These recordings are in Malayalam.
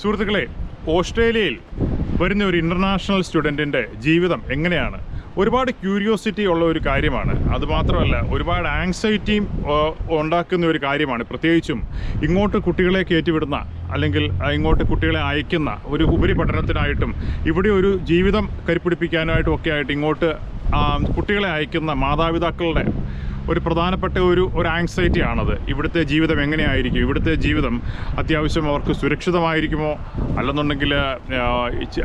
സുഹൃത്തുക്കളെ ഓസ്ട്രേലിയയിൽ വരുന്ന ഒരു ഇന്റർനാഷണൽ സ്റ്റുഡന്റിന്റെ ജീവിതം എങ്ങനെയാണ്? ഒരുപാട് ക്യൂരിയോസിറ്റി ഉള്ള ഒരു കാര്യമാണ്. അതുമാത്രമല്ല ഒരുപാട് ആങ്സൈറ്റിയും ഉണ്ടാക്കുന്ന ഒരു കാര്യമാണ്. പ്രത്യേകിച്ചും ഇങ്ങോട്ട് കുട്ടികളെ കയറ്റിവിടുന്ന അല്ലെങ്കിൽ ഇങ്ങോട്ട് കുട്ടികളെ അയക്കുന്ന ഒരു ഉപരിപഠനത്തിനായിട്ടും ഇവിടെ ഒരു ജീവിതം കരുപ്പിടിപ്പിക്കാനായിട്ടും ഒക്കെ ആയിട്ട് ഇങ്ങോട്ട് കുട്ടികളെ അയക്കുന്ന മാതാപിതാക്കളുടെ ഒരു പ്രധാനപ്പെട്ട ഒരു ഒരു ആങ്സൈറ്റി ആണത്. ഇവിടുത്തെ ജീവിതം എങ്ങനെയായിരിക്കും? ഇവിടുത്തെ ജീവിതം അത്യാവശ്യം അവർക്ക് സുരക്ഷിതമായിരിക്കുമോ? അല്ലെന്നുണ്ടെങ്കിൽ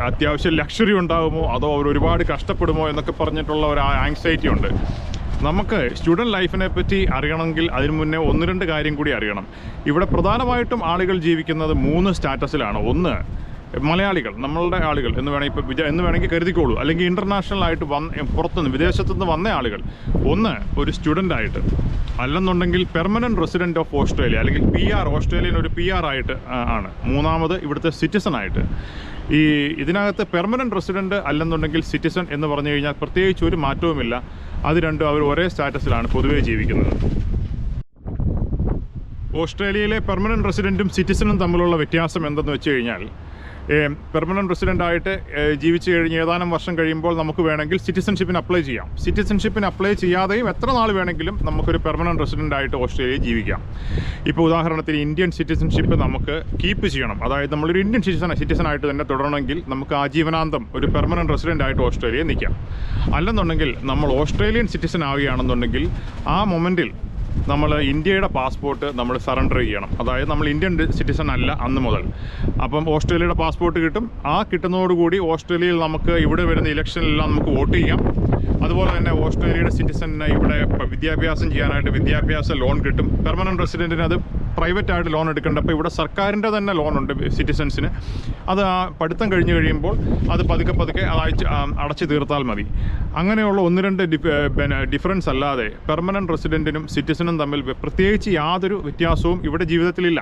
അത്യാവശ്യം ലക്ഷറി ഉണ്ടാകുമോ? അതോ അവർ ഒരുപാട് കഷ്ടപ്പെടുമോ? എന്നൊക്കെ പറഞ്ഞിട്ടുള്ള ഒരു ആങ്സൈറ്റി ഉണ്ട്. നമുക്ക് സ്റ്റുഡന്റ് ലൈഫിനെ പറ്റി അറിയണമെങ്കിൽ അതിനു മുന്നേ ഒന്ന് രണ്ട് കാര്യം കൂടി അറിയണം. ഇവിടെ പ്രധാനമായിട്ടും ആളുകൾ ജീവിക്കുന്നത് മൂന്ന് സ്റ്റാറ്റസിലാണ് ഒന്ന് മലയാളികൾ നമ്മളുടെ ആളുകൾ എന്ന് വേണമെങ്കിൽ ഇപ്പോൾ വിജ എന്ന് വേണമെങ്കിൽ കരുതിക്കോളൂ. അല്ലെങ്കിൽ ഇന്റർനാഷണൽ ആയിട്ട് വന്ന് പുറത്തുനിന്ന് വിദേശത്തുനിന്ന് വന്ന ആളുകൾ ഒന്ന് ഒരു സ്റ്റുഡന്റായിട്ട് അല്ലെന്നുണ്ടെങ്കിൽ പെർമനന്റ് റെസിഡന്റ് ഓഫ് ഓസ്ട്രേലിയ അല്ലെങ്കിൽ പി ആർ ഓസ്ട്രേലിയൻ ഒരു പി ആർ ആയിട്ട് ആണ്. മൂന്നാമത് ഇവിടുത്തെ സിറ്റിസൺ ആയിട്ട്. ഈ ഇതിനകത്ത് പെർമനന്റ് റെസിഡന്റ് അല്ലെന്നുണ്ടെങ്കിൽ സിറ്റിസൺ എന്ന് പറഞ്ഞു കഴിഞ്ഞാൽ പ്രത്യേകിച്ച് ഒരു മാറ്റവുമില്ല. അത് രണ്ടും അവർ ഒരേ സ്റ്റാറ്റസിലാണ് പൊതുവേ ജീവിക്കുന്നത്. ഓസ്ട്രേലിയയിലെ പെർമനന്റ് റെസിഡന്റും സിറ്റിസണും തമ്മിലുള്ള വ്യത്യാസം എന്തെന്ന് വെച്ച് കഴിഞ്ഞാൽ പെർമനന്റ് റെസിഡന്റ് ആയിട്ട് ജീവിച്ചു കഴിഞ്ഞ് ഏതാനും വർഷം കഴിയുമ്പോൾ നമുക്ക് വേണമെങ്കിൽ സിറ്റിസൺഷിപ്പിന് അപ്ലൈ ചെയ്യാം. സിറ്റിസൺഷിപ്പിന് അപ്ലൈ ചെയ്യാതെയും എത്ര നാൾ വേണമെങ്കിലും നമുക്കൊരു പെർമനന്റ് റെസിഡന്റ് ആയിട്ട് ഓസ്ട്രേലിയയിൽ ജീവിക്കാം. ഇപ്പോൾ ഉദാഹരണത്തിന് ഇന്ത്യൻ സിറ്റിസൺഷിപ്പ് നമുക്ക് കീപ്പ് ചെയ്യണം. അതായത് നമ്മളൊരു ഇന്ത്യൻ സിറ്റിസൺ ആയിട്ട് തന്നെ തുടരണമെങ്കിൽ നമുക്ക് ആജീവനാന്തം ഒരു പെർമനന്റ് റെസിഡന്റ് ആയിട്ട് ഓസ്ട്രേലിയയിൽ നിൽക്കാം. അല്ലെന്നുണ്ടെങ്കിൽ നമ്മൾ ഓസ്ട്രേലിയൻ സിറ്റിസൺ ആവുകയാണെന്നുണ്ടെങ്കിൽ ആ മൊമെന്റിൽ നമ്മൾ ഇന്ത്യയുടെ പാസ്പോർട്ട് നമ്മൾ സറണ്ടർ ചെയ്യണം. അതായത് നമ്മൾ ഇന്ത്യൻ സിറ്റിസൺ അല്ല അന്ന് മുതൽ. അപ്പം ഓസ്ട്രേലിയയുടെ പാസ്പോർട്ട് കിട്ടും. ആ കിട്ടുന്നതോടുകൂടി ഓസ്ട്രേലിയയിൽ നമുക്ക് ഇവിടെ വരുന്ന ഇലക്ഷനിലെല്ലാം നമുക്ക് വോട്ട് ചെയ്യാം. അതുപോലെ തന്നെ ഓസ്ട്രേലിയയുടെ സിറ്റിസണിന് ഇവിടെ വിദ്യാഭ്യാസം ചെയ്യാനായിട്ട് വിദ്യാഭ്യാസ ലോൺ കിട്ടും. പെർമനന്റ് റെസിഡന്റിന് അത് പ്രൈവറ്റ് ആയിട്ട് ലോൺ എടുക്കേണ്ട. അപ്പോൾ ഇവിടെ സർക്കാരിന്റെ തന്നെ ലോണുണ്ട് ഉണ്ട് സിറ്റിസൺസിന് അത് പഠിത്തം കഴിഞ്ഞ് കഴിയുമ്പോൾ അത് പതുക്കെ പതുക്കെ അയച്ച് അടച്ച് തീർത്താൽ മതി. അങ്ങനെയുള്ള ഒന്ന് രണ്ട് ഡിഫ് ഡിഫറൻസ് അല്ലാതെ പെർമനന്റ് റെസിഡന്റിനും സിറ്റിസനും തമ്മിൽ പ്രത്യേകിച്ച് യാതൊരു വ്യത്യാസവും ഇവിടെ ജീവിതത്തിലില്ല.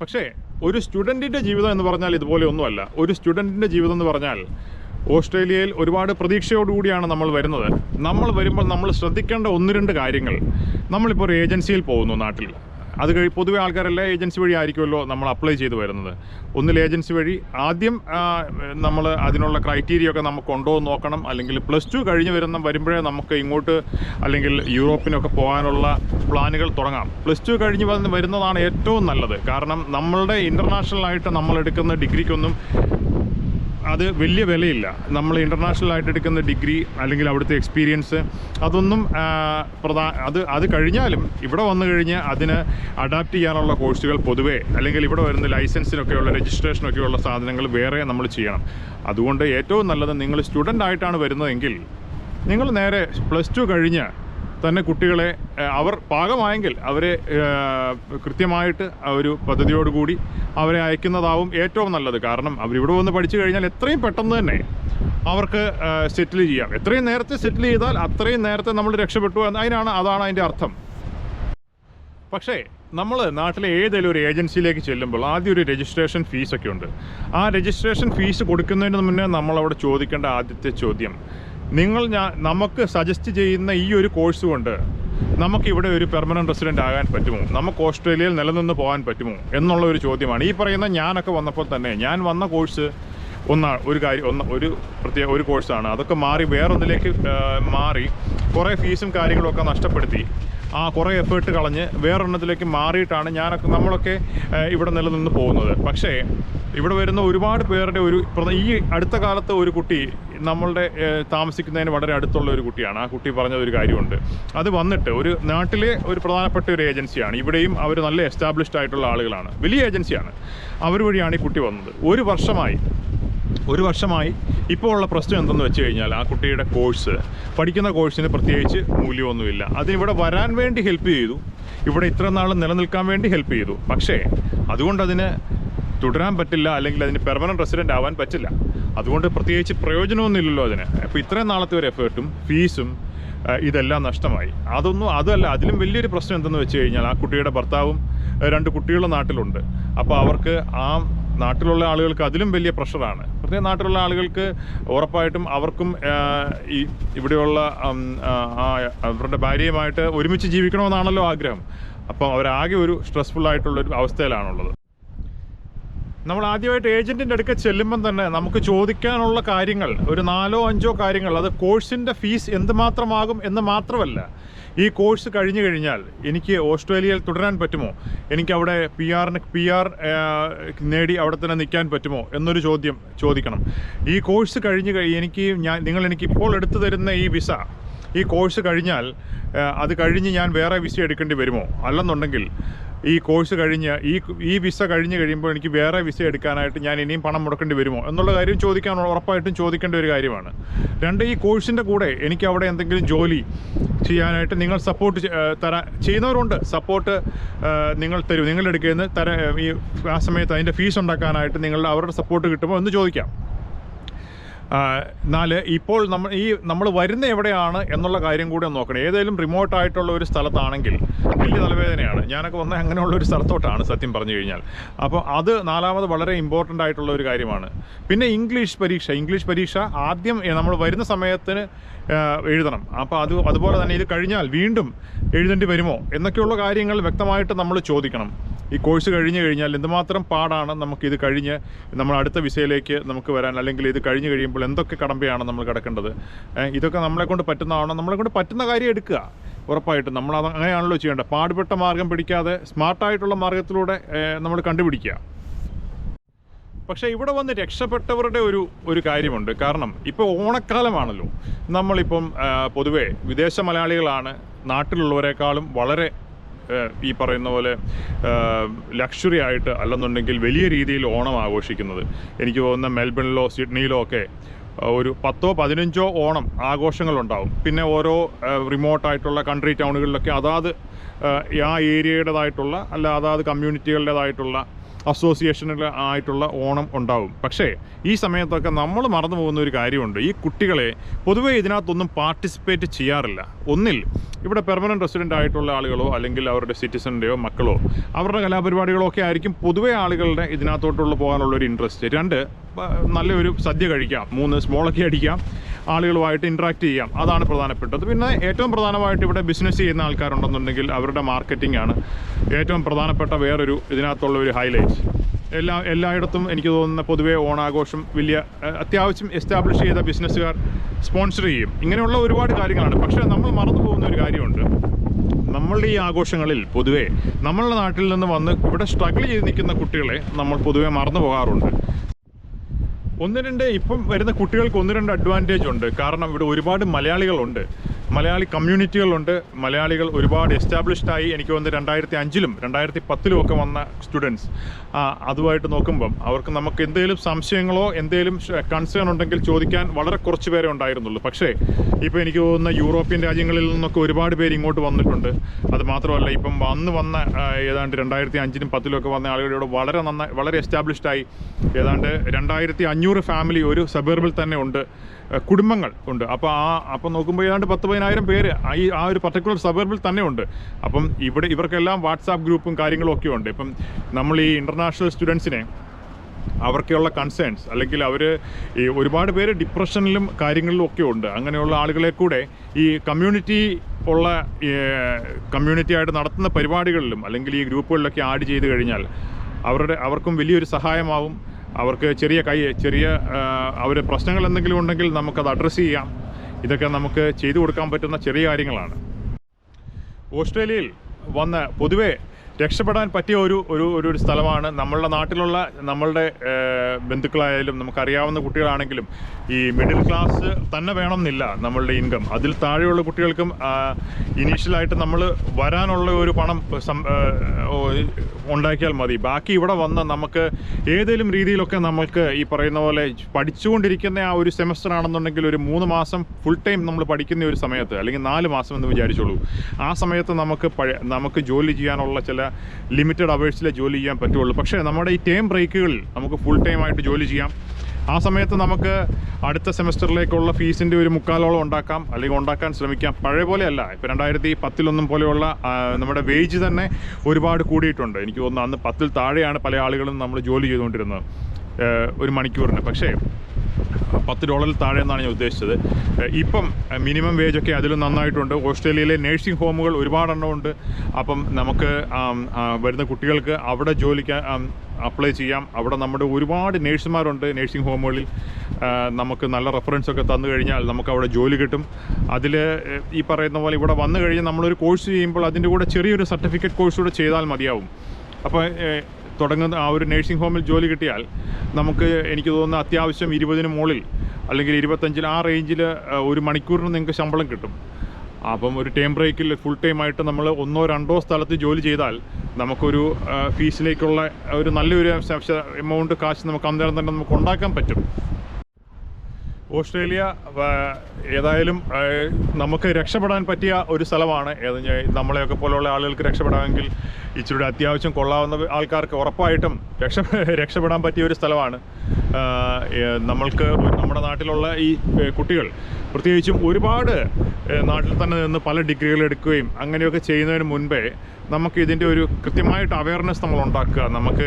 പക്ഷേ ഒരു സ്റ്റുഡന്റിന്റെ ജീവിതം എന്ന് പറഞ്ഞാൽ ഇതുപോലെ ഒന്നുമല്ല. ഒരു സ്റ്റുഡന്റിന്റെ ജീവിതം എന്ന് പറഞ്ഞാൽ ഓസ്ട്രേലിയയിൽ ഒരുപാട് പ്രതീക്ഷയോടുകൂടിയാണ് നമ്മൾ വരുന്നത്. നമ്മൾ വരുമ്പോൾ നമ്മൾ ശ്രദ്ധിക്കേണ്ട ഒന്ന് രണ്ട് കാര്യങ്ങൾ. നമ്മളിപ്പോൾ ഒരു ഏജൻസിയിൽ പോകുന്നു നാട്ടിൽ. അത് കഴി പൊതുവെ ആൾക്കാരെല്ലാം ഏജൻസി വഴി ആയിരിക്കുമല്ലോ നമ്മൾ അപ്ലൈ ചെയ്ത് വരുന്നത്. ഒന്നിൽ ഏജൻസി വഴി ആദ്യം നമ്മൾ അതിനുള്ള ക്രൈറ്റീരിയ ഒക്കെ നമുക്ക് ഉണ്ടോ എന്ന് നോക്കണം. അല്ലെങ്കിൽ പ്ലസ് ടു കഴിഞ്ഞ് വരുന്ന വരുമ്പോഴേ നമുക്ക് ഇങ്ങോട്ട് അല്ലെങ്കിൽ യൂറോപ്പിനൊക്കെ പോകാനുള്ള പ്ലാനുകൾ തുടങ്ങാം. പ്ലസ് ടു കഴിഞ്ഞ് വന്ന് വരുന്നതാണ് ഏറ്റവും നല്ലത്. കാരണം നമ്മളുടെ ഇന്റർനാഷണലായിട്ട് നമ്മളെടുക്കുന്ന ഡിഗ്രിക്കൊന്നും അത് വലിയ വിലയില്ല. നമ്മൾ ഇന്റർനാഷണൽ ആയിട്ട് എടുക്കുന്ന ഡിഗ്രി അല്ലെങ്കിൽ അവിടുത്തെ എക്സ്പീരിയൻസ് അതൊന്നും പ്രധാ അത് അത് കഴിഞ്ഞാലും ഇവിടെ വന്നു കഴിഞ്ഞ് അതിന് അഡാപ്റ്റ് ചെയ്യാനുള്ള കോഴ്സുകൾ പൊതുവേ അല്ലെങ്കിൽ ഇവിടെ വരുന്ന ലൈസൻസിനൊക്കെയുള്ള രജിസ്ട്രേഷനൊക്കെയുള്ള സാധനങ്ങൾ വേറെ നമ്മൾ ചെയ്യണം. അതുകൊണ്ട് ഏറ്റവും നല്ലത് നിങ്ങൾ സ്റ്റുഡന്റ് ആയിട്ടാണ് വരുന്നതെങ്കിൽ നിങ്ങൾ നേരെ പ്ലസ് ടു കഴിഞ്ഞ് തന്നെ കുട്ടികളെ അവർ പാകമായെങ്കിൽ അവരെ കൃത്യമായിട്ട് ഒരു പദ്ധതിയോടുകൂടി അവരെ അയക്കുന്നതാവും ഏറ്റവും നല്ലത്. കാരണം അവരിവിടെ വന്ന് പഠിച്ചു കഴിഞ്ഞാൽ എത്രയും പെട്ടെന്ന് തന്നെ അവർക്ക് സെറ്റിൽ ചെയ്യാം. എത്രയും നേരത്തെ സെറ്റിൽ ചെയ്താൽ അത്രയും നേരത്തെ നമ്മൾ രക്ഷപ്പെട്ടു അതിനാണ് അതാണ് അതിന്റെ അർത്ഥം. പക്ഷേ നമ്മൾ നാട്ടിലെ ഏതെങ്കിലും ഒരു ഏജൻസിയിലേക്ക് ചെല്ലുമ്പോൾ ആദ്യം ഒരു രജിസ്ട്രേഷൻ ഫീസൊക്കെ ഉണ്ട്. ആ രജിസ്ട്രേഷൻ ഫീസ് കൊടുക്കുന്നതിന് മുന്നേ നമ്മളവിടെ ചോദിക്കേണ്ട ആദ്യത്തെ ചോദ്യം നിങ്ങൾ ഞാൻ നമുക്ക് സജസ്റ്റ് ചെയ്യുന്ന ഈ ഒരു കോഴ്സ് കൊണ്ട് നമുക്ക് ഇവിടെ ഒരു പെർമനന്റ് റെസിഡന്റ് ആകാൻ പറ്റുമോ? നമുക്ക് ഓസ്ട്രേലിയയിൽ നിലനിന്ന് പോകാൻ പറ്റുമോ? എന്നുള്ള ഒരു ചോദ്യമാണ്. ഈ പറയുന്ന ഞാനൊക്കെ വന്നപ്പോൾ തന്നെ ഞാൻ വന്ന കോഴ്സ് ഒന്നാണ് ഒരു കാര്യം ഒന്ന് ഒരു പ്രത്യേക ഒരു കോഴ്സാണ് അതൊക്കെ മാറി വേറൊന്നിലേക്ക് മാറി കുറേ ഫീസും കാര്യങ്ങളും ഒക്കെ നഷ്ടപ്പെടുത്തി. ആ കുറേ എഫേർട്ട് കളഞ്ഞ് വേറൊരെണ്ണത്തിലേക്ക് മാറിയിട്ടാണ് ഞാനൊക്കെ നമ്മളൊക്കെ ഇവിടെ നിലനിന്ന് പോകുന്നത്. പക്ഷേ ഇവിടെ വരുന്ന ഒരുപാട് പേരുടെ ഒരു ഈ അടുത്ത കാലത്ത് ഒരു കുട്ടി നമ്മളുടെ താമസിക്കുന്നതിന് വളരെ അടുത്തുള്ള ഒരു കുട്ടിയാണ്. ആ കുട്ടി പറഞ്ഞ ഒരു കാര്യമുണ്ട്. അത് വന്നിട്ട് ഒരു നാട്ടിലെ ഒരു പ്രധാനപ്പെട്ട ഒരു ഏജൻസിയാണ്. ഇവിടെയും അവർ നല്ല എസ്റ്റാബ്ലിഷ്ഡ് ആയിട്ടുള്ള ആളുകളാണ്. വലിയ ഏജൻസിയാണ്. അവർ വഴിയാണ് ഈ കുട്ടി വന്നത്. ഒരു വർഷമായി ഒരു വർഷമായി ഇപ്പോൾ ഉള്ള പ്രശ്നം എന്തെന്ന് വെച്ച് കഴിഞ്ഞാൽ ആ കുട്ടിയുടെ കോഴ്സ് പഠിക്കുന്ന കോഴ്സിന് പ്രത്യേകിച്ച് മൂല്യമൊന്നുമില്ല. അതിനിവിടെ വരാൻ വേണ്ടി ഹെൽപ്പ് ചെയ്തു. ഇവിടെ ഇത്ര നാൾ നിലനിൽക്കാൻ വേണ്ടി ഹെൽപ്പ് ചെയ്തു. പക്ഷേ അതുകൊണ്ട് അതിന് തുടരാൻ പറ്റില്ല അല്ലെങ്കിൽ അതിന് പെർമനന്റ് റെസിഡന്റ് ആവാൻ പറ്റില്ല. അതുകൊണ്ട് പ്രത്യേകിച്ച് പ്രയോജനമൊന്നുമില്ലല്ലോ അതിന്. അപ്പോൾ ഇത്രയും നാളത്തെ ഒരു എഫേർട്ടും ഫീസും ഇതെല്ലാം നഷ്ടമായി. അതൊന്നും അതല്ല അതിലും വലിയൊരു പ്രശ്നം എന്തെന്ന് വെച്ച് കഴിഞ്ഞാൽ ആ കുട്ടിയുടെ ഭർത്താവും രണ്ട് കുട്ടികളും നാട്ടിലുണ്ട്. അപ്പോൾ അവർക്ക് ആ നാട്ടിലുള്ള ആളുകൾക്ക് അതിലും വലിയ പ്രഷറാണ്. പ്രത്യേക നാട്ടിലുള്ള ആളുകൾക്ക് ഉറപ്പായിട്ടും അവർക്കും ഈ ഇവിടെയുള്ള അവരുടെ ഭാര്യയുമായിട്ട് ഒരുമിച്ച് ജീവിക്കണമെന്നാണല്ലോ ആഗ്രഹം. അപ്പം അവരാകെ ഒരു സ്ട്രെസ്ഫുൾ ആയിട്ടുള്ളൊരു അവസ്ഥയിലാണുള്ളത്. നമ്മൾ ആദ്യമായിട്ട് ഏജന്റിന്റെ അടുക്ക ചെല്ലുമ്പം തന്നെ നമുക്ക് ചോദിക്കാനുള്ള കാര്യങ്ങൾ ഒരു നാലോ അഞ്ചോ കാര്യങ്ങൾ അത് കോഴ്സിന്റെ ഫീസ് എന്തുമാത്രമാകും എന്ന് മാത്രമല്ല ഈ കോഴ്സ് കഴിഞ്ഞു കഴിഞ്ഞാൽ എനിക്ക് ഓസ്ട്രേലിയയിൽ തുടരാൻ പറ്റുമോ? എനിക്ക് അവിടെ പി ആറിന് പി ആർ നേടി അവിടെ തന്നെ നിൽക്കാൻ പറ്റുമോ? എന്നൊരു ചോദ്യം ചോദിക്കണം. ഈ കോഴ്സ് കഴിഞ്ഞ് കഴി എനിക്ക് ഞാൻ നിങ്ങൾ എനിക്ക് ഇപ്പോൾ എടുത്തു തരുന്ന ഈ വിസ ഈ കോഴ്സ് കഴിഞ്ഞാൽ അത് കഴിഞ്ഞ് ഞാൻ വേറെ വിസ എടുക്കേണ്ടി വരുമോ? അല്ലെന്നുണ്ടെങ്കിൽ ഈ കോഴ്സ് കഴിഞ്ഞ് ഈ ഈ വിസ കഴിഞ്ഞ് കഴിയുമ്പോൾ എനിക്ക് വേറെ വിസ എടുക്കാനായിട്ട് ഞാൻ ഇനിയും പണം മുടക്കേണ്ടി വരുമോ എന്നുള്ള കാര്യം ചോദിക്കാൻ ഉറപ്പായിട്ടും ചോദിക്കേണ്ട ഒരു കാര്യമാണ്. രണ്ട് ഈ കോഴ്സിന്റെ കൂടെ എനിക്ക് അവിടെ എന്തെങ്കിലും ജോലി ചെയ്യാനായിട്ട് നിങ്ങൾ സപ്പോർട്ട് തരാ ചെയ്യുന്നവരുണ്ട്. സപ്പോർട്ട് നിങ്ങൾ തരും. നിങ്ങളുടെ നിന്ന് തര ഈ ആ സമയത്ത് അതിന്റെ ഫീസ് ഉണ്ടാക്കാനായിട്ട് നിങ്ങൾ അവരുടെ സപ്പോർട്ട് കിട്ടുമോ എന്ന് ചോദിക്കാം. നാല് ഇപ്പോൾ നമ്മൾ ഈ നമ്മൾ വരുന്ന എവിടെയാണ് എന്നുള്ള കാര്യം കൂടി ഒന്ന് നോക്കണം. ഏതെങ്കിലും റിമോട്ട് ആയിട്ടുള്ള ഒരു സ്ഥലത്താണെങ്കിൽ വലിയ തലവേദനയാണ്. ഞാനൊക്കെ വന്ന അങ്ങനെയുള്ള ഒരു സ്ഥലത്തോട്ടാണ് സത്യം പറഞ്ഞു കഴിഞ്ഞാൽ. അപ്പോൾ അത് നാലാമത് വളരെ ഇമ്പോർട്ടന്റ് ആയിട്ടുള്ള ഒരു കാര്യമാണ്. പിന്നെ ഇംഗ്ലീഷ് പരീക്ഷ. ഇംഗ്ലീഷ് പരീക്ഷ ആദ്യം നമ്മൾ വരുന്ന സമയത്തിന് എഴുതണം. അപ്പോൾ അത് അതുപോലെ തന്നെ ഇത് കഴിഞ്ഞാൽ വീണ്ടും എഴുതേണ്ടി വരുമോ എന്നൊക്കെയുള്ള കാര്യങ്ങൾ വ്യക്തമായിട്ട് നമ്മൾ ചോദിക്കണം. ഈ കോഴ്സ് കഴിഞ്ഞ് കഴിഞ്ഞാൽ എന്തുമാത്രം പാടാണ് നമുക്ക് ഇത് കഴിഞ്ഞ് നമ്മൾ അടുത്ത വിസയിലേക്ക് നമുക്ക് വരാൻ അല്ലെങ്കിൽ ഇത് കഴിഞ്ഞ് കഴിയുമ്പോൾ എന്തൊക്കെ കടമ്പയാണ് നമ്മൾ കിടക്കേണ്ടത്? ഇതൊക്കെ നമ്മളെ കൊണ്ട് പറ്റുന്നതാണോ നമ്മളെ കൊണ്ട് പറ്റുന്ന കാര്യം എടുക്കുക ഉറപ്പായിട്ടും. നമ്മൾ അത് അങ്ങനെയാണല്ലോ ചെയ്യേണ്ടത്. പാടുപെട്ട മാർഗം പിടിക്കാതെ സ്മാർട്ടായിട്ടുള്ള മാർഗത്തിലൂടെ നമ്മൾ കണ്ടുപിടിക്കുക. പക്ഷേ ഇവിടെ വന്ന് രക്ഷപ്പെട്ടവരുടെ ഒരു ഒരു കാര്യമുണ്ട്. കാരണം ഇപ്പോൾ ഓണക്കാലമാണല്ലോ. നമ്മളിപ്പം പൊതുവേ വിദേശ മലയാളികളാണ് നാട്ടിലുള്ളവരെക്കാളും വളരെ ഈ പറയുന്ന പോലെ ലക്ഷറി ആയിട്ട് അല്ലെന്നുണ്ടെങ്കിൽ വലിയ രീതിയിൽ ഓണം ആഘോഷിക്കുന്നത്. എനിക്ക് തോന്നുന്ന മെൽബണിലോ സിഡ്നിയിലോ ഒക്കെ ഒരു പത്തോ പതിനഞ്ചോ ഓണം ആഘോഷങ്ങളുണ്ടാവും. പിന്നെ ഓരോ റിമോട്ടായിട്ടുള്ള കൺട്രി ടൗണുകളിലൊക്കെ അതാത് ആ ഏരിയയുടേതായിട്ടുള്ള അല്ല അതാത് കമ്മ്യൂണിറ്റികളുടേതായിട്ടുള്ള അസോസിയേഷനിൽ ആയിട്ടുള്ള ഓണം ഉണ്ടാവും. പക്ഷേ ഈ സമയത്തൊക്കെ നമ്മൾ മറന്നു പോകുന്ന ഒരു കാര്യമുണ്ട്. ഈ കുട്ടികളെ പൊതുവേ ഇതിനകത്തൊന്നും പാർട്ടിസിപ്പേറ്റ് ചെയ്യാറില്ല. ഒന്നിൽ ഇവിടെ പെർമനന്റ് റെസിഡന്റ് ആയിട്ടുള്ള ആളുകളോ അല്ലെങ്കിൽ അവരുടെ സിറ്റിസന്റെയോ മക്കളോ അവരുടെ കലാപരിപാടികളോ ഒക്കെ ആയിരിക്കും പൊതുവേ ആളുകളുടെ ഇതിനകത്തോട്ടുള്ള പോകാനുള്ള ഒരു ഇൻട്രസ്റ്റ് രണ്ട് നല്ലൊരു സദ്യ കഴിക്കാം. മൂന്ന് സ്മോളൊക്കെ അടിക്കാം. ആളുകളുമായിട്ട് ഇൻട്രാക്ട് ചെയ്യാം. അതാണ് പ്രധാനപ്പെട്ടത്. പിന്നെ ഏറ്റവും പ്രധാനമായിട്ട് ഇവിടെ ബിസിനസ് ചെയ്യുന്ന ആൾക്കാരുണ്ടെന്നുണ്ടെങ്കിൽ അവരുടെ മാർക്കറ്റിംഗ് ആണ് ഏറ്റവും പ്രധാനപ്പെട്ട വേറൊരു ഇതിനകത്തുള്ള ഒരു ഹൈലൈറ്റ് എല്ലാ എല്ലായിടത്തും എനിക്ക് തോന്നുന്ന പൊതുവേ ഓണാഘോഷം വലിയ അത്യാവശ്യം എസ്റ്റാബ്ലിഷ് ചെയ്ത ബിസിനസ്സുകാർ സ്പോൺസർ ചെയ്യും. ഇങ്ങനെയുള്ള ഒരുപാട് കാര്യങ്ങളാണ്. പക്ഷേ നമ്മൾ മറന്നു പോകുന്ന ഒരു കാര്യമുണ്ട്. നമ്മളുടെ ഈ ആഘോഷങ്ങളിൽ പൊതുവേ നമ്മളുടെ നാട്ടിൽ നിന്ന് വന്ന് ഇവിടെ സ്ട്രഗിൾ ചെയ്ത് നിൽക്കുന്ന കുട്ടികളെ നമ്മൾ പൊതുവേ മറന്നു പോകാറുണ്ട്. ഒന്ന് രണ്ട് ഇപ്പം വരുന്ന കുട്ടികൾക്ക് ഒന്ന് രണ്ട് അഡ്വാന്റേജ് ഉണ്ട്. കാരണം ഇവിടെ ഒരുപാട് മലയാളികളുണ്ട്. മലയാളി കമ്മ്യൂണിറ്റികളുണ്ട്. മലയാളികൾ ഒരുപാട് എസ്റ്റാബ്ലിഷ്ഡ് ആയി. എനിക്ക് വന്ന് രണ്ടായിരത്തി അഞ്ചിലും രണ്ടായിരത്തി പത്തിലും ഒക്കെ വന്ന സ്റ്റുഡൻസ് അതുമായിട്ട് നോക്കുമ്പം അവർക്ക് നമുക്ക് എന്തെങ്കിലും സംശയങ്ങളോ എന്തെങ്കിലും കൺസേൺ ഉണ്ടെങ്കിൽ ചോദിക്കാൻ വളരെ കുറച്ച് പേരെ ഉണ്ടായിരുന്നുള്ളൂ. പക്ഷേ ഇപ്പോൾ എനിക്ക് തോന്നുന്ന യൂറോപ്യൻ രാജ്യങ്ങളിൽ നിന്നൊക്കെ ഒരുപാട് പേര് ഇങ്ങോട്ട് വന്നിട്ടുണ്ട്. അത് മാത്രമല്ല ഇപ്പം വന്ന് വന്ന ഏതാണ്ട് രണ്ടായിരത്തി അഞ്ചിനും പത്തിലും ഒക്കെ വന്ന ആളുകളോട് വളരെ നന്നായി വളരെ എസ്റ്റാബ്ലിഷ്ഡ് ആയി. ഏതാണ്ട് രണ്ടായിരത്തി അഞ്ഞൂറ് ഫാമിലി ഒരു സബർബിൽ തന്നെ ഉണ്ട്. കുടുംബങ്ങൾ ഉണ്ട്. അപ്പോൾ ആ അപ്പം നോക്കുമ്പോൾ ഏതാണ്ട് പത്ത് പതിനായിരം പേര് ആ ഈ ആ ഒരു പർട്ടിക്കുലർ സബർബിൽ തന്നെ ഉണ്ട്. അപ്പം ഇവിടെ ഇവർക്കെല്ലാം വാട്സാപ്പ് ഗ്രൂപ്പും കാര്യങ്ങളും ഒക്കെ ഉണ്ട്. ഇപ്പം നമ്മൾ ഈ ഇന്റർനാഷണൽ സ്റ്റുഡൻസിനെ അവർക്കുള്ള കൺസേൺസ് അല്ലെങ്കിൽ അവർ ഈ ഒരുപാട് പേര് ഡിപ്രഷനിലും കാര്യങ്ങളിലും ഒക്കെ ഉണ്ട്. അങ്ങനെയുള്ള ആളുകളെ കൂടെ ഈ കമ്മ്യൂണിറ്റി ഉള്ള കമ്മ്യൂണിറ്റി ആയിട്ട് നടത്തുന്ന പരിപാടികളിലും അല്ലെങ്കിൽ ഈ ഗ്രൂപ്പുകളിലൊക്കെ ആഡ് ചെയ്ത് കഴിഞ്ഞാൽ അവരുടെ അവർക്കും വലിയൊരു സഹായമാവും. അവർക്ക് ചെറിയ കൈ ചെറിയ അവർ പ്രശ്നങ്ങൾ എന്തെങ്കിലും ഉണ്ടെങ്കിൽ നമുക്കത് അഡ്രസ്സ് ചെയ്യാം. ഇതൊക്കെ നമുക്ക് ചെയ്തു കൊടുക്കാൻ പറ്റുന്ന ചെറിയ കാര്യങ്ങളാണ്. ഓസ്ട്രേലിയയിൽ വന്ന് പൊതുവേ രക്ഷപ്പെടാൻ പറ്റിയ ഒരു ഒരു ഒരു സ്ഥലമാണ് നമ്മളുടെ നാട്ടിലുള്ള നമ്മളുടെ ബന്ധുക്കളായാലും നമുക്കറിയാവുന്ന കുട്ടികളാണെങ്കിലും ഈ മിഡിൽ ക്ലാസ് തന്നെ വേണമെന്നില്ല നമ്മളുടെ ഇൻകം അതിൽ താഴെയുള്ള കുട്ടികൾക്കും ഇനീഷ്യലായിട്ട് നമ്മൾ വരാനുള്ള ഒരു പണം ഉണ്ടാക്കിയാൽ മതി. ബാക്കി ഇവിടെ വന്ന് നമുക്ക് ഏതെങ്കിലും രീതിയിലൊക്കെ നമുക്ക് ഈ പറയുന്ന പോലെ പഠിച്ചുകൊണ്ടിരിക്കുന്ന ആ ഒരു സെമസ്റ്റർ ആണെന്നുണ്ടെങ്കിൽ ഒരു മൂന്ന് മാസം ഫുൾ ടൈം നമ്മൾ പഠിക്കുന്ന ഒരു സമയത്ത് അല്ലെങ്കിൽ നാല് മാസം എന്ന് വിചാരിച്ചോളൂ. ആ സമയത്ത് നമുക്ക് നമുക്ക് ജോലി ചെയ്യാനുള്ള ചില ലിമിറ്റഡ് അവേഴ്സിലെ ജോലി ചെയ്യാൻ പറ്റുള്ളൂ. പക്ഷേ നമ്മുടെ ഈ ടേം ബ്രേക്കുകളിൽ നമുക്ക് ഫുൾ ടൈം ആയിട്ട് ജോലി ചെയ്യാം. ആ സമയത്ത് നമുക്ക് അടുത്ത സെമസ്റ്ററിലേക്കുള്ള ഫീസിന്റെ ഒരു മുക്കാലോളം ഉണ്ടാക്കാം അല്ലെങ്കിൽ ഉണ്ടാക്കാൻ ശ്രമിക്കാം. പഴയ പോലെയല്ല ഇപ്പോൾ രണ്ടായിരത്തി പത്തിലൊന്നും പോലെയുള്ള നമ്മുടെ വേജ് തന്നെ ഒരുപാട് കൂടിയിട്ടുണ്ട്. എനിക്ക് തോന്നുന്നു അന്ന് പത്തിൽ താഴെയാണ് പല ആളുകളും നമ്മൾ ജോലി ചെയ്തുകൊണ്ടിരുന്നത് ഒരു മണിക്കൂറിന്. പക്ഷേ പത്ത് ഡോളറിൽ താഴെ എന്നാണ് ഞാൻ ഉദ്ദേശിച്ചത്. ഇപ്പം മിനിമം വേജ് ഒക്കെ അതിലും നന്നായിട്ടുണ്ട്. ഓസ്ട്രേലിയയിലെ നേഴ്സിംഗ് ഹോമുകൾ ഒരുപാടെണ്ണം ഉണ്ട്. അപ്പം നമുക്ക് വരുന്ന കുട്ടികൾക്ക് അവിടെ ജോലിക്ക് അപ്ലൈ ചെയ്യാം. അവിടെ നമ്മുടെ ഒരുപാട് നേഴ്സുമാരുണ്ട് നേഴ്സിംഗ് ഹോമുകളിൽ. നമുക്ക് നല്ല റെഫറൻസ് ഒക്കെ തന്നു കഴിഞ്ഞാൽ നമുക്ക് അവിടെ ജോലി കിട്ടും. അതിൽ ഈ പറയുന്ന പോലെ ഇവിടെ വന്നു കഴിഞ്ഞാൽ നമ്മളൊരു കോഴ്സ് ചെയ്യുമ്പോൾ അതിന്റെ കൂടെ ചെറിയൊരു സർട്ടിഫിക്കറ്റ് കോഴ്സ് കൂടെ ചെയ്താൽ മതിയാവും. അപ്പോൾ തുടങ്ങുന്ന ആ ഒരു നേഴ്സിംഗ് ഹോമിൽ ജോലി കിട്ടിയാൽ നമുക്ക് എനിക്ക് തോന്നുന്ന അത്യാവശ്യം ഇരുപതിന് മുകളിൽ അല്ലെങ്കിൽ ഇരുപത്തഞ്ചിൽ ആ റേഞ്ചിൽ ഒരു മണിക്കൂറിന് നിങ്ങൾക്ക് ശമ്പളം കിട്ടും. അപ്പം ഒരു ടൈം ബ്രേക്കിൽ ഫുൾ ടൈം ആയിട്ട് നമ്മൾ ഒന്നോ രണ്ടോ സ്ഥലത്ത് ജോലി ചെയ്താൽ നമുക്കൊരു ഫീസിലേക്കുള്ള ഒരു നല്ലൊരു എമൗണ്ട് കാശ് നമുക്ക് അന്നേരം തന്നെ നമുക്ക് ഉണ്ടാക്കാൻ പറ്റും. ഓസ്ട്രേലിയ ഏതായാലും നമുക്ക് രക്ഷപ്പെടാൻ പറ്റിയ ഒരു സ്ഥലമാണ് നമ്മളെയൊക്കെ പോലെയുള്ള ആളുകൾക്ക് രക്ഷപ്പെടാമെങ്കിൽ ഇച്ചിരി അത്യാവശ്യം കൊള്ളാവുന്ന ആൾക്കാർക്ക് ഉറപ്പായിട്ടും രക്ഷ രക്ഷപ്പെടാൻ പറ്റിയ ഒരു സ്ഥലമാണ്. നമ്മൾക്ക് നമ്മുടെ നാട്ടിലുള്ള ഈ കുട്ടികൾ പ്രത്യേകിച്ചും ഒരുപാട് നാട്ടിൽ തന്നെ നിന്ന് പല ഡിഗ്രികൾ എടുക്കുകയും അങ്ങനെയൊക്കെ ചെയ്യുന്നതിന് മുൻപേ നമുക്ക് ഇതിന്റെ ഒരു കൃത്യമായിട്ട് അവയർനെസ് നമ്മൾ ഉണ്ടാക്കുക. നമുക്ക്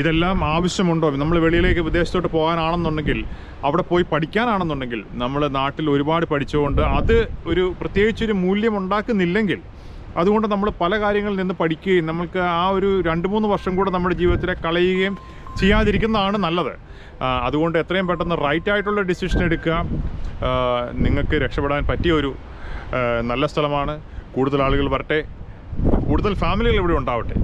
ഇതെല്ലാം ആവശ്യമുണ്ടോ? നമ്മൾ വെളിയിലേക്ക് വിദേശത്തോട്ട് പോകാനാണെന്നുണ്ടെങ്കിൽ അവിടെ പോയി പഠിക്കാനാണെന്നുണ്ടെങ്കിൽ നമ്മൾ നാട്ടിൽ ഒരുപാട് പഠിച്ചുകൊണ്ട് അത് ഒരു പ്രത്യേകിച്ചൊരു മൂല്യം ഉണ്ടാക്കുന്നില്ലെങ്കിൽ അതുകൊണ്ട് നമ്മൾ പല കാര്യങ്ങളിൽ നിന്ന് പഠിക്കുകയും നമുക്ക് ആ ഒരു രണ്ട് മൂന്ന് വർഷം കൂടെ നമ്മുടെ ജീവിതത്തിലെ കളയുകയും ചെയ്യാതിരിക്കുന്നതാണ് നല്ലത്. അതുകൊണ്ട് എത്രയും പെട്ടെന്ന് റൈറ്റ് ആയിട്ടുള്ള ഡിസിഷൻ എടുക്കുക. നിങ്ങൾക്ക് രക്ഷപ്പെടാൻ പറ്റിയ ഒരു നല്ല സ്ഥലമാണ്. കൂടുതൽ ആളുകൾ വരട്ടെ. കൂടുതൽ ഫാമിലികൾ ഇവിടെ ഉണ്ടാവട്ടെ.